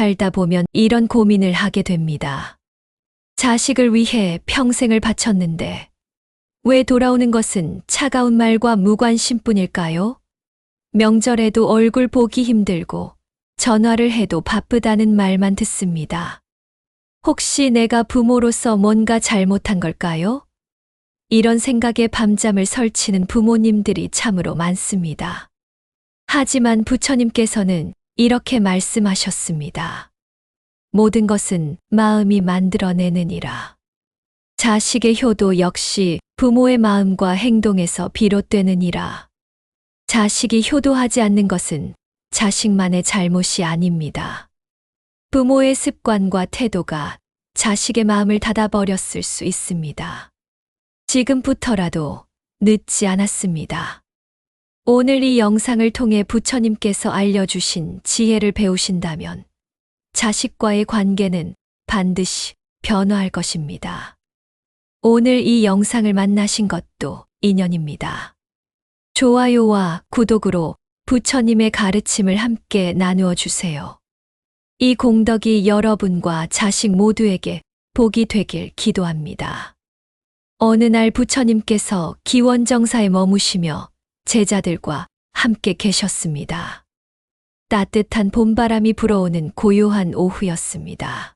살다 보면 이런 고민을 하게 됩니다. 자식을 위해 평생을 바쳤는데 왜 돌아오는 것은 차가운 말과 무관심뿐일까요? 명절에도 얼굴 보기 힘들고 전화를 해도 바쁘다는 말만 듣습니다. 혹시 내가 부모로서 뭔가 잘못한 걸까요? 이런 생각에 밤잠을 설치는 부모님들이 참으로 많습니다. 하지만 부처님께서는 이렇게 말씀하셨습니다. 모든 것은 마음이 만들어내느니라. 자식의 효도 역시 부모의 마음과 행동에서 비롯되느니라. 자식이 효도하지 않는 것은 자식만의 잘못이 아닙니다. 부모의 습관과 태도가 자식의 마음을 닫아버렸을 수 있습니다. 지금부터라도 늦지 않았습니다. 오늘 이 영상을 통해 부처님께서 알려주신 지혜를 배우신다면 자식과의 관계는 반드시 변화할 것입니다. 오늘 이 영상을 만나신 것도 인연입니다. 좋아요와 구독으로 부처님의 가르침을 함께 나누어 주세요. 이 공덕이 여러분과 자식 모두에게 복이 되길 기도합니다. 어느 날 부처님께서 기원정사에 머무시며 제자들과 함께 계셨습니다. 따뜻한 봄바람이 불어오는 고요한 오후였습니다.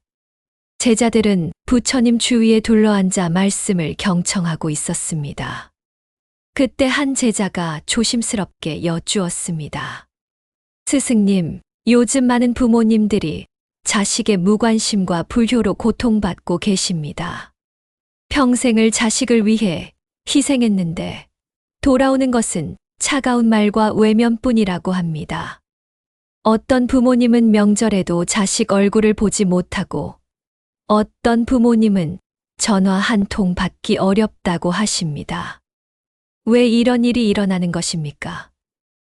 제자들은 부처님 주위에 둘러앉아 말씀을 경청하고 있었습니다. 그때 한 제자가 조심스럽게 여쭈었습니다. 스승님, 요즘 많은 부모님들이 자식의 무관심과 불효로 고통받고 계십니다. 평생을 자식을 위해 희생했는데 돌아오는 것은 차가운 말과 외면뿐이라고 합니다. 어떤 부모님은 명절에도 자식 얼굴을 보지 못하고 어떤 부모님은 전화 한 통 받기 어렵다고 하십니다. 왜 이런 일이 일어나는 것입니까?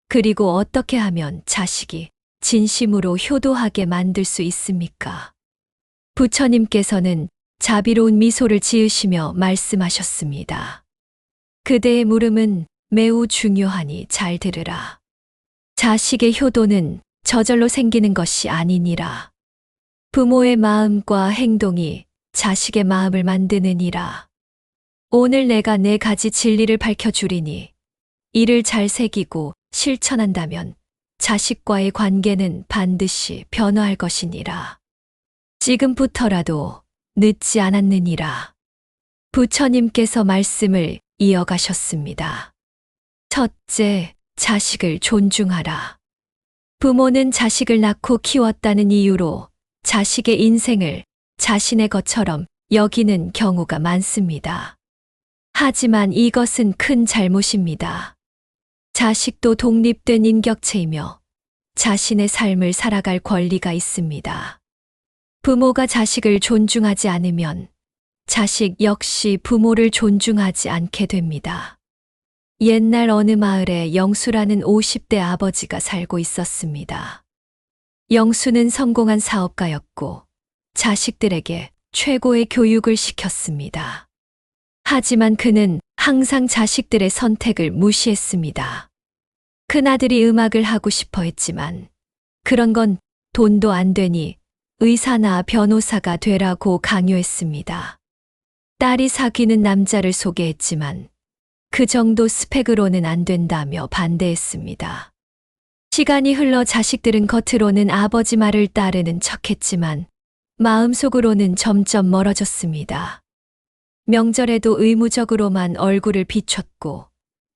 그리고 어떻게 하면 자식이 진심으로 효도하게 만들 수 있습니까? 부처님께서는 자비로운 미소를 지으시며 말씀하셨습니다. 그대의 물음은 매우 중요하니 잘 들으라. 자식의 효도는 저절로 생기는 것이 아니니라. 부모의 마음과 행동이 자식의 마음을 만드느니라. 오늘 내가 네 가지 진리를 밝혀주리니 이를 잘 새기고 실천한다면 자식과의 관계는 반드시 변화할 것이니라. 지금부터라도 늦지 않았느니라. 부처님께서 말씀을 이어가셨습니다. 첫째, 자식을 존중하라. 부모는 자식을 낳고 키웠다는 이유로 자식의 인생을 자신의 것처럼 여기는 경우가 많습니다. 하지만 이것은 큰 잘못입니다. 자식도 독립된 인격체이며 자신의 삶을 살아갈 권리가 있습니다. 부모가 자식을 존중하지 않으면 자식 역시 부모를 존중하지 않게 됩니다. 옛날 어느 마을에 영수라는 50대 아버지가 살고 있었습니다. 영수는 성공한 사업가였고 자식들에게 최고의 교육을 시켰습니다. 하지만 그는 항상 자식들의 선택을 무시했습니다. 큰아들이 음악을 하고 싶어 했지만 그런 건 돈도 안 되니 의사나 변호사가 되라고 강요했습니다. 딸이 사귀는 남자를 소개했지만 그 정도 스펙으로는 안 된다며 반대했습니다. 시간이 흘러 자식들은 겉으로는 아버지 말을 따르는 척했지만 마음속으로는 점점 멀어졌습니다. 명절에도 의무적으로만 얼굴을 비췄고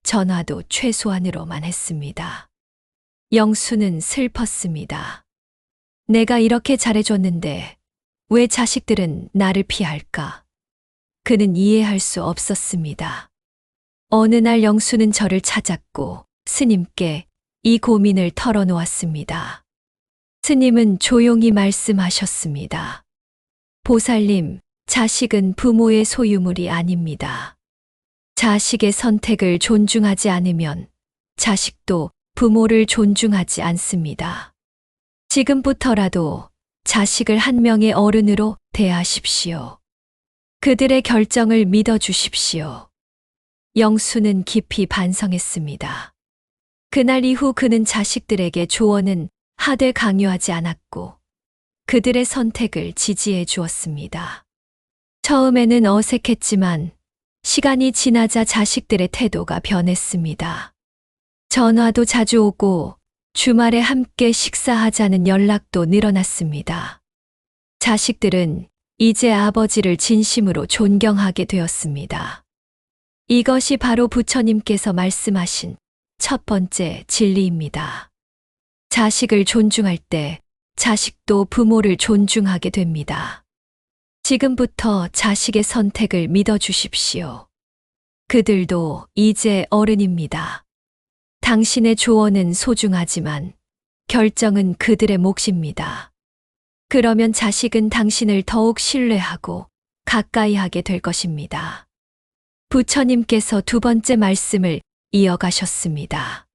전화도 최소한으로만 했습니다. 영수는 슬펐습니다. 내가 이렇게 잘해줬는데 왜 자식들은 나를 피할까? 그는 이해할 수 없었습니다. 어느 날 영수는 저를 찾았고 스님께 이 고민을 털어놓았습니다. 스님은 조용히 말씀하셨습니다. 보살님, 자식은 부모의 소유물이 아닙니다. 자식의 선택을 존중하지 않으면 자식도 부모를 존중하지 않습니다. 지금부터라도 자식을 한 명의 어른으로 대하십시오. 그들의 결정을 믿어주십시오. 영수는 깊이 반성했습니다. 그날 이후 그는 자식들에게 조언은 하되 강요하지 않았고 그들의 선택을 지지해 주었습니다. 처음에는 어색했지만 시간이 지나자 자식들의 태도가 변했습니다. 전화도 자주 오고 주말에 함께 식사하자는 연락도 늘어났습니다. 자식들은 이제 아버지를 진심으로 존경하게 되었습니다. 이것이 바로 부처님께서 말씀하신 첫 번째 진리입니다. 자식을 존중할 때 자식도 부모를 존중하게 됩니다. 지금부터 자식의 선택을 믿어 주십시오. 그들도 이제 어른입니다. 당신의 조언은 소중하지만 결정은 그들의 몫입니다. 그러면 자식은 당신을 더욱 신뢰하고 가까이 하게 될 것입니다. 부처님께서 두 번째 말씀을 이어가셨습니다.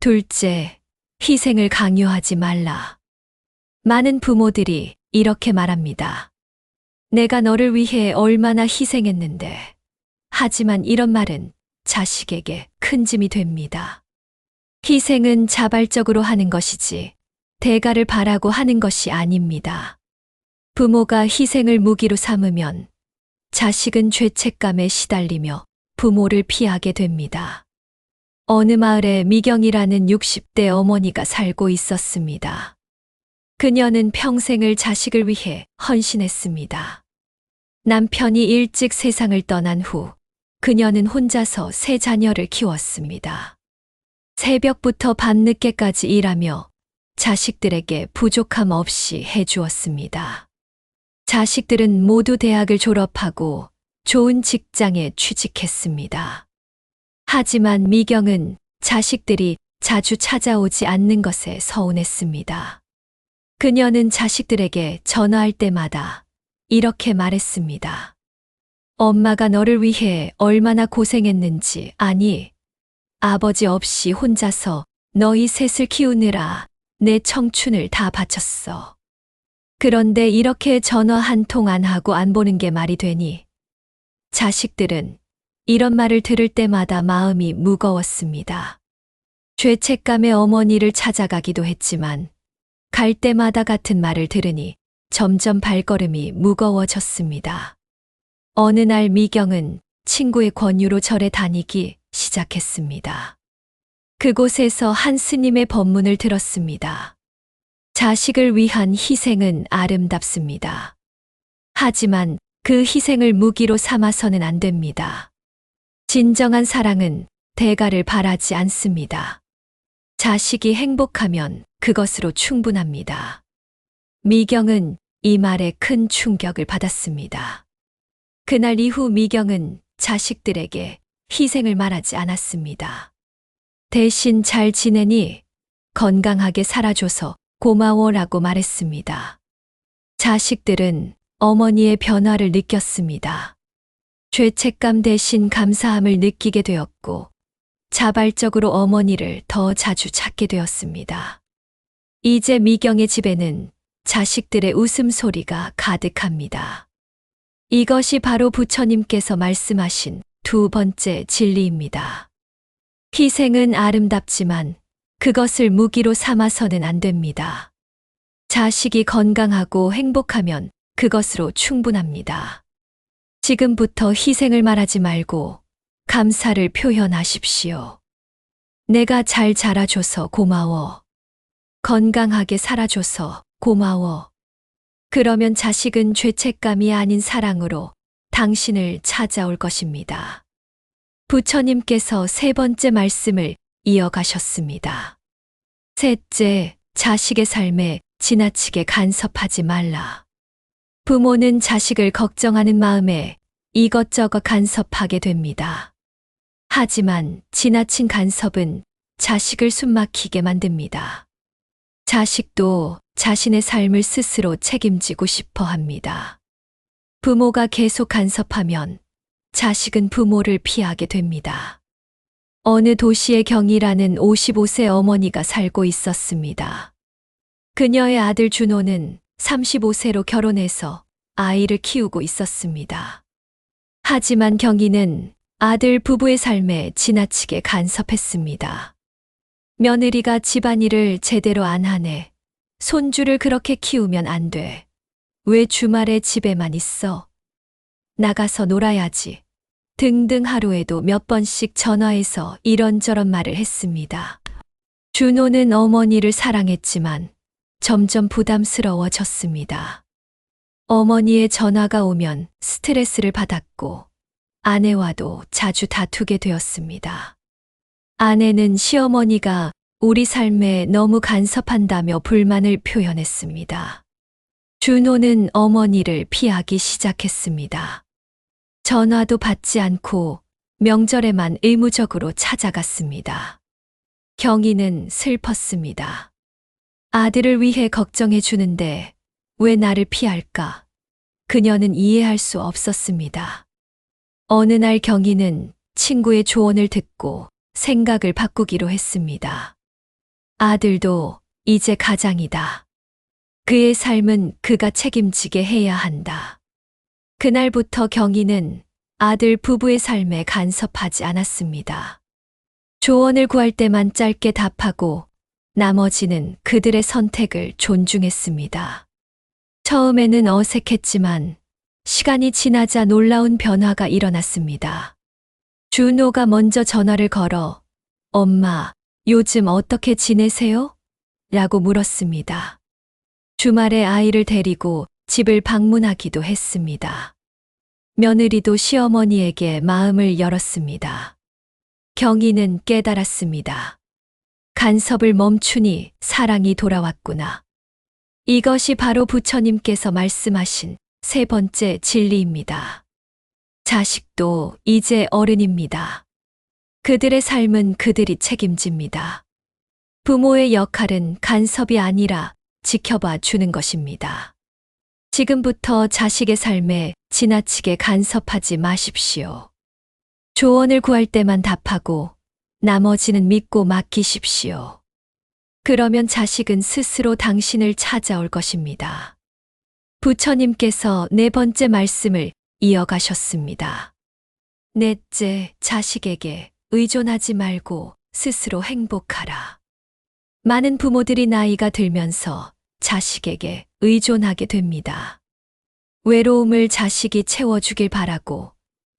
둘째, 희생을 강요하지 말라. 많은 부모들이 이렇게 말합니다. 내가 너를 위해 얼마나 희생했는데. 하지만 이런 말은 자식에게 큰 짐이 됩니다. 희생은 자발적으로 하는 것이지 대가를 바라고 하는 것이 아닙니다. 부모가 희생을 무기로 삼으면 자식은 죄책감에 시달리며 부모를 피하게 됩니다. 어느 마을에 미경이라는 60대 어머니가 살고 있었습니다. 그녀는 평생을 자식을 위해 헌신했습니다. 남편이 일찍 세상을 떠난 후 그녀는 혼자서 세 자녀를 키웠습니다. 새벽부터 밤늦게까지 일하며 자식들에게 부족함 없이 해주었습니다. 자식들은 모두 대학을 졸업하고 좋은 직장에 취직했습니다. 하지만 미경은 자식들이 자주 찾아오지 않는 것에 서운했습니다. 그녀는 자식들에게 전화할 때마다 이렇게 말했습니다. 엄마가 너를 위해 얼마나 고생했는지 아니, 아버지 없이 혼자서 너희 셋을 키우느라 내 청춘을 다 바쳤어. 그런데 이렇게 전화 한 통 안 하고 안 보는 게 말이 되니? 자식들은 이런 말을 들을 때마다 마음이 무거웠습니다. 죄책감에 어머니를 찾아가기도 했지만 갈 때마다 같은 말을 들으니 점점 발걸음이 무거워졌습니다. 어느 날 미경은 친구의 권유로 절에 다니기 시작했습니다. 그곳에서 한 스님의 법문을 들었습니다. 자식을 위한 희생은 아름답습니다. 하지만 그 희생을 무기로 삼아서는 안 됩니다. 진정한 사랑은 대가를 바라지 않습니다. 자식이 행복하면 그것으로 충분합니다. 미경은 이 말에 큰 충격을 받았습니다. 그날 이후 미경은 자식들에게 희생을 말하지 않았습니다. 대신 잘 지내니 건강하게 살아줘서 고마워라고 말했습니다. 자식들은 어머니의 변화를 느꼈습니다. 죄책감 대신 감사함을 느끼게 되었고, 자발적으로 어머니를 더 자주 찾게 되었습니다. 이제 미경의 집에는 자식들의 웃음소리가 가득합니다. 이것이 바로 부처님께서 말씀하신 두 번째 진리입니다. 희생은 아름답지만 그것을 무기로 삼아서는 안 됩니다. 자식이 건강하고 행복하면 그것으로 충분합니다. 지금부터 희생을 말하지 말고 감사를 표현하십시오. 내가 잘 자라줘서 고마워. 건강하게 살아줘서 고마워. 그러면 자식은 죄책감이 아닌 사랑으로 당신을 찾아올 것입니다. 부처님께서 세 번째 말씀을 이어가셨습니다. 셋째, 자식의 삶에 지나치게 간섭하지 말라. 부모는 자식을 걱정하는 마음에 이것저것 간섭하게 됩니다. 하지만 지나친 간섭은 자식을 숨막히게 만듭니다. 자식도 자신의 삶을 스스로 책임지고 싶어 합니다. 부모가 계속 간섭하면 자식은 부모를 피하게 됩니다. 어느 도시의 경이라는 55세 어머니가 살고 있었습니다. 그녀의 아들 준호는 35세로 결혼해서 아이를 키우고 있었습니다. 하지만 경이는 아들 부부의 삶에 지나치게 간섭했습니다. 며느리가 집안일을 제대로 안 하네. 손주를 그렇게 키우면 안 돼. 왜 주말에 집에만 있어? 나가서 놀아야지. 등등 하루에도 몇 번씩 전화해서 이런저런 말을 했습니다. 준호는 어머니를 사랑했지만 점점 부담스러워졌습니다. 어머니의 전화가 오면 스트레스를 받았고 아내와도 자주 다투게 되었습니다. 아내는 시어머니가 우리 삶에 너무 간섭한다며 불만을 표현했습니다. 준호는 어머니를 피하기 시작했습니다. 전화도 받지 않고 명절에만 의무적으로 찾아갔습니다. 경희는 슬펐습니다. 아들을 위해 걱정해 주는데 왜 나를 피할까? 그녀는 이해할 수 없었습니다. 어느 날 경희는 친구의 조언을 듣고 생각을 바꾸기로 했습니다. 아들도 이제 가장이다. 그의 삶은 그가 책임지게 해야 한다. 그날부터 경희는 아들 부부의 삶에 간섭하지 않았습니다. 조언을 구할 때만 짧게 답하고 나머지는 그들의 선택을 존중했습니다. 처음에는 어색했지만 시간이 지나자 놀라운 변화가 일어났습니다. 준호가 먼저 전화를 걸어 엄마, 요즘 어떻게 지내세요? 라고 물었습니다. 주말에 아이를 데리고 집을 방문하기도 했습니다. 며느리도 시어머니에게 마음을 열었습니다. 경희는 깨달았습니다. 간섭을 멈추니 사랑이 돌아왔구나. 이것이 바로 부처님께서 말씀하신 세 번째 진리입니다. 자식도 이제 어른입니다. 그들의 삶은 그들이 책임집니다. 부모의 역할은 간섭이 아니라 지켜봐 주는 것입니다. 지금부터 자식의 삶에 지나치게 간섭하지 마십시오. 조언을 구할 때만 답하고 나머지는 믿고 맡기십시오. 그러면 자식은 스스로 당신을 찾아올 것입니다. 부처님께서 네 번째 말씀을 이어가셨습니다. 넷째, 자식에게 의존하지 말고 스스로 행복하라. 많은 부모들이 나이가 들면서 자식에게 의존하게 됩니다. 외로움을 자식이 채워주길 바라고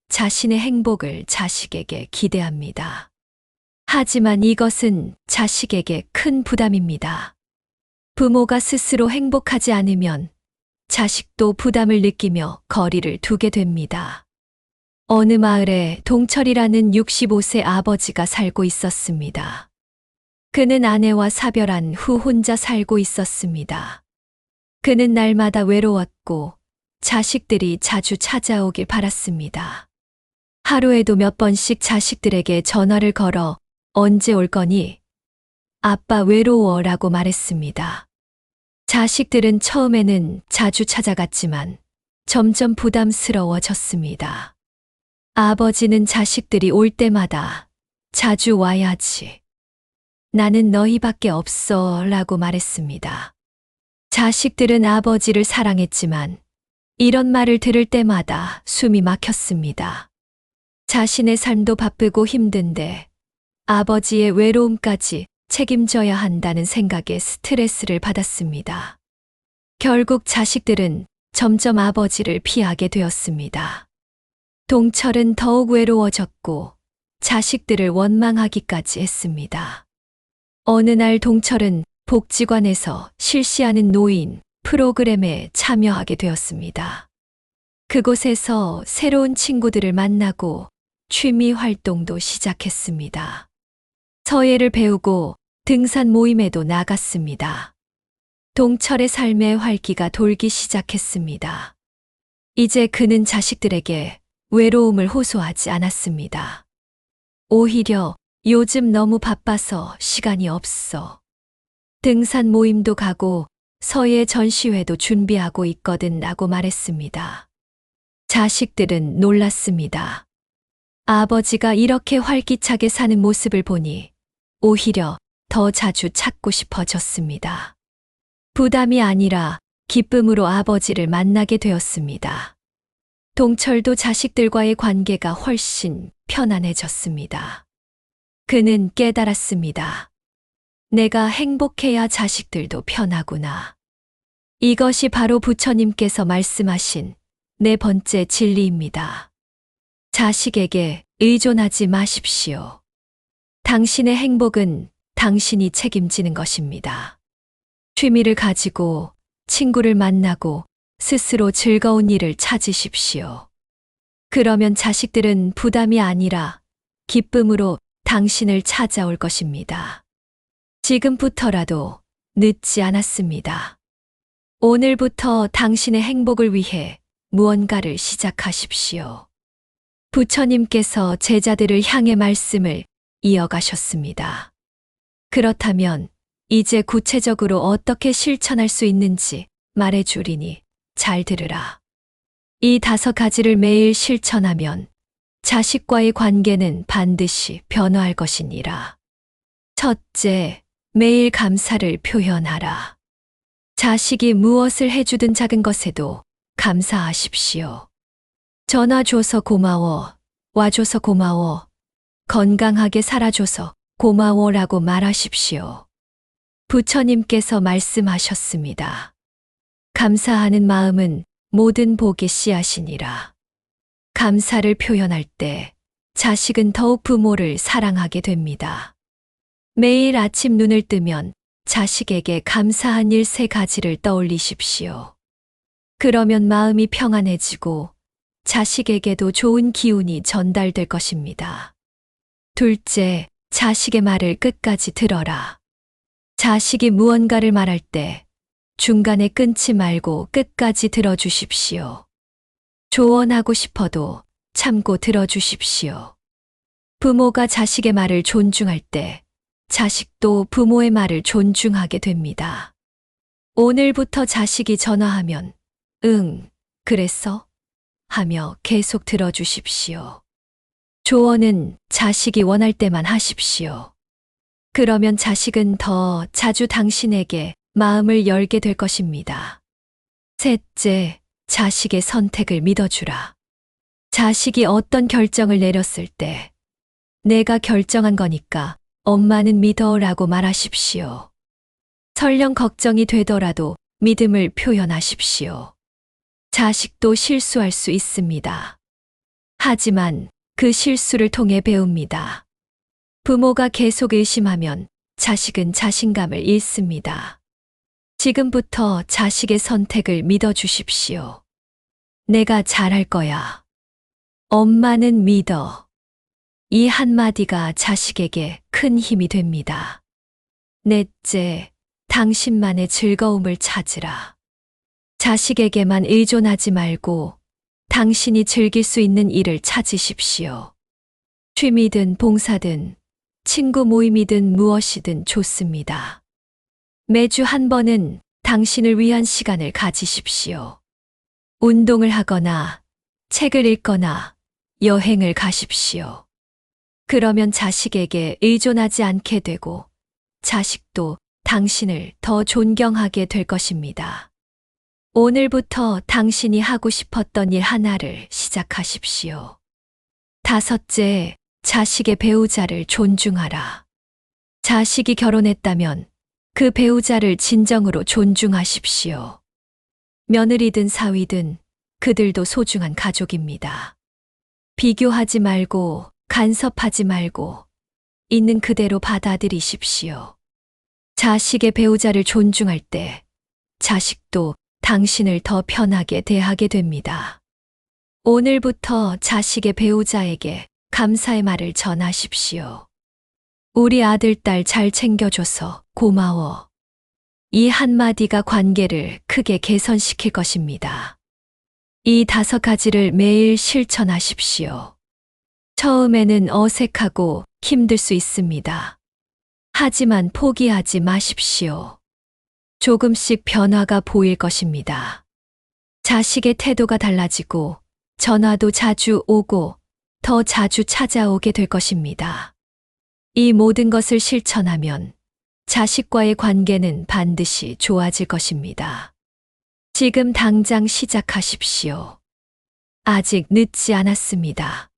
자신의 행복을 자식에게 기대합니다. 하지만 이것은 자식에게 큰 부담입니다. 부모가 스스로 행복하지 않으면 자식도 부담을 느끼며 거리를 두게 됩니다. 어느 마을에 동철이라는 65세 아버지가 살고 있었습니다. 그는 아내와 사별한 후 혼자 살고 있었습니다. 그는 날마다 외로웠고 자식들이 자주 찾아오길 바랐습니다. 하루에도 몇 번씩 자식들에게 전화를 걸어 언제 올 거니? 아빠 외로워 라고 말했습니다. 자식들은 처음에는 자주 찾아갔지만 점점 부담스러워졌습니다. 아버지는 자식들이 올 때마다 자주 와야지. 나는 너희밖에 없어 라고 말했습니다. 자식들은 아버지를 사랑했지만 이런 말을 들을 때마다 숨이 막혔습니다. 자신의 삶도 바쁘고 힘든데 아버지의 외로움까지 책임져야 한다는 생각에 스트레스를 받았습니다. 결국 자식들은 점점 아버지를 피하게 되었습니다. 동철은 더욱 외로워졌고 자식들을 원망하기까지 했습니다. 어느 날 동철은 복지관에서 실시하는 노인 프로그램에 참여하게 되었습니다. 그곳에서 새로운 친구들을 만나고 취미 활동도 시작했습니다. 서예를 배우고 등산 모임에도 나갔습니다. 동철의 삶의 활기가 돌기 시작했습니다. 이제 그는 자식들에게 외로움을 호소하지 않았습니다. 오히려 요즘 너무 바빠서 시간이 없어. 등산 모임도 가고 서예 전시회도 준비하고 있거든 라고 말했습니다. 자식들은 놀랐습니다. 아버지가 이렇게 활기차게 사는 모습을 보니 오히려 더 자주 찾고 싶어졌습니다. 부담이 아니라 기쁨으로 아버지를 만나게 되었습니다. 동철도 자식들과의 관계가 훨씬 편안해졌습니다. 그는 깨달았습니다. 내가 행복해야 자식들도 편하구나. 이것이 바로 부처님께서 말씀하신 네 번째 진리입니다. 자식에게 의존하지 마십시오. 당신의 행복은 당신이 책임지는 것입니다. 취미를 가지고 친구를 만나고 스스로 즐거운 일을 찾으십시오. 그러면 자식들은 부담이 아니라 기쁨으로 당신을 찾아올 것입니다. 지금부터라도 늦지 않았습니다. 오늘부터 당신의 행복을 위해 무언가를 시작하십시오. 부처님께서 제자들을 향해 말씀을 이어가셨습니다. 그렇다면 이제 구체적으로 어떻게 실천할 수 있는지 말해 주리니 잘 들으라. 이 다섯 가지를 매일 실천하면 자식과의 관계는 반드시 변화할 것이니라. 첫째, 매일 감사를 표현하라. 자식이 무엇을 해주든 작은 것에도 감사하십시오. 전화 줘서 고마워, 와줘서 고마워, 건강하게 살아줘서 고마워라고 말하십시오. 부처님께서 말씀하셨습니다. 감사하는 마음은 모든 복의 씨앗이니라. 감사를 표현할 때 자식은 더욱 부모를 사랑하게 됩니다. 매일 아침 눈을 뜨면 자식에게 감사한 일 세 가지를 떠올리십시오. 그러면 마음이 평안해지고 자식에게도 좋은 기운이 전달될 것입니다. 둘째, 자식의 말을 끝까지 들어라. 자식이 무언가를 말할 때 중간에 끊지 말고 끝까지 들어주십시오. 조언하고 싶어도 참고 들어주십시오. 부모가 자식의 말을 존중할 때 자식도 부모의 말을 존중하게 됩니다. 오늘부터 자식이 전화하면 응, 그랬어? 하며 계속 들어주십시오. 조언은 자식이 원할 때만 하십시오. 그러면 자식은 더 자주 당신에게 마음을 열게 될 것입니다. 셋째, 자식의 선택을 믿어주라. 자식이 어떤 결정을 내렸을 때, 내가 결정한 거니까 엄마는 믿어라고 말하십시오. 설령 걱정이 되더라도 믿음을 표현하십시오. 자식도 실수할 수 있습니다. 하지만 그 실수를 통해 배웁니다. 부모가 계속 의심하면 자식은 자신감을 잃습니다. 지금부터 자식의 선택을 믿어주십시오. 내가 잘할 거야. 엄마는 믿어. 이 한마디가 자식에게 큰 힘이 됩니다. 넷째, 당신만의 즐거움을 찾으라. 자식에게만 의존하지 말고 당신이 즐길 수 있는 일을 찾으십시오. 취미든 봉사든 친구 모임이든 무엇이든 좋습니다. 매주 한 번은 당신을 위한 시간을 가지십시오. 운동을 하거나 책을 읽거나 여행을 가십시오. 그러면 자식에게 의존하지 않게 되고 자식도 당신을 더 존경하게 될 것입니다. 오늘부터 당신이 하고 싶었던 일 하나를 시작하십시오. 다섯째, 자식의 배우자를 존중하라. 자식이 결혼했다면 그 배우자를 진정으로 존중하십시오. 며느리든 사위든 그들도 소중한 가족입니다. 비교하지 말고 간섭하지 말고 있는 그대로 받아들이십시오. 자식의 배우자를 존중할 때 자식도 당신을 더 편하게 대하게 됩니다. 오늘부터 자식의 배우자에게 감사의 말을 전하십시오. 우리 아들, 딸 잘 챙겨줘서 고마워. 이 한마디가 관계를 크게 개선시킬 것입니다. 이 다섯 가지를 매일 실천하십시오. 처음에는 어색하고 힘들 수 있습니다. 하지만 포기하지 마십시오. 조금씩 변화가 보일 것입니다. 자식의 태도가 달라지고 전화도 자주 오고 더 자주 찾아오게 될 것입니다. 이 모든 것을 실천하면 자식과의 관계는 반드시 좋아질 것입니다. 지금 당장 시작하십시오. 아직 늦지 않았습니다.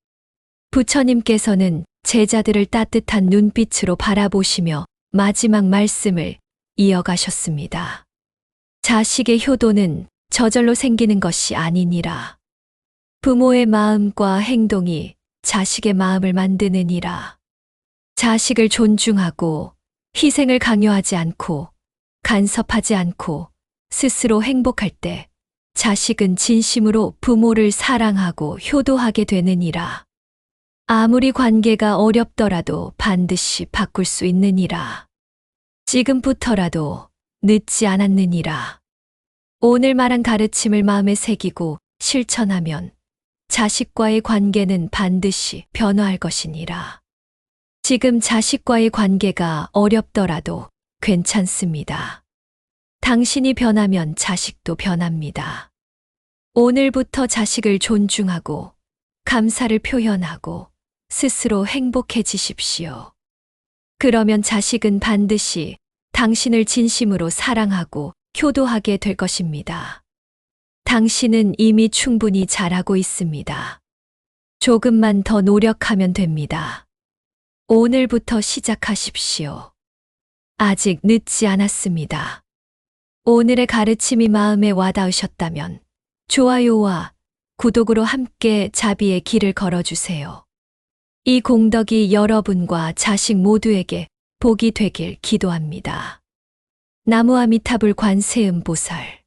부처님께서는 제자들을 따뜻한 눈빛으로 바라보시며 마지막 말씀을 이어가셨습니다. 자식의 효도는 저절로 생기는 것이 아니니라. 부모의 마음과 행동이 자식의 마음을 만드느니라. 자식을 존중하고 희생을 강요하지 않고 간섭하지 않고 스스로 행복할 때 자식은 진심으로 부모를 사랑하고 효도하게 되느니라. 아무리 관계가 어렵더라도 반드시 바꿀 수 있느니라. 지금부터라도 늦지 않았느니라. 오늘 말한 가르침을 마음에 새기고 실천하면 자식과의 관계는 반드시 변화할 것이니라. 지금 자식과의 관계가 어렵더라도 괜찮습니다. 당신이 변하면 자식도 변합니다. 오늘부터 자식을 존중하고 감사를 표현하고 스스로 행복해지십시오. 그러면 자식은 반드시 당신을 진심으로 사랑하고 효도하게 될 것입니다. 당신은 이미 충분히 잘하고 있습니다. 조금만 더 노력하면 됩니다. 오늘부터 시작하십시오. 아직 늦지 않았습니다. 오늘의 가르침이 마음에 와닿으셨다면 좋아요와 구독으로 함께 자비의 길을 걸어주세요. 이 공덕이 여러분과 자식 모두에게 복이 되길 기도합니다. 나무아미타불 관세음보살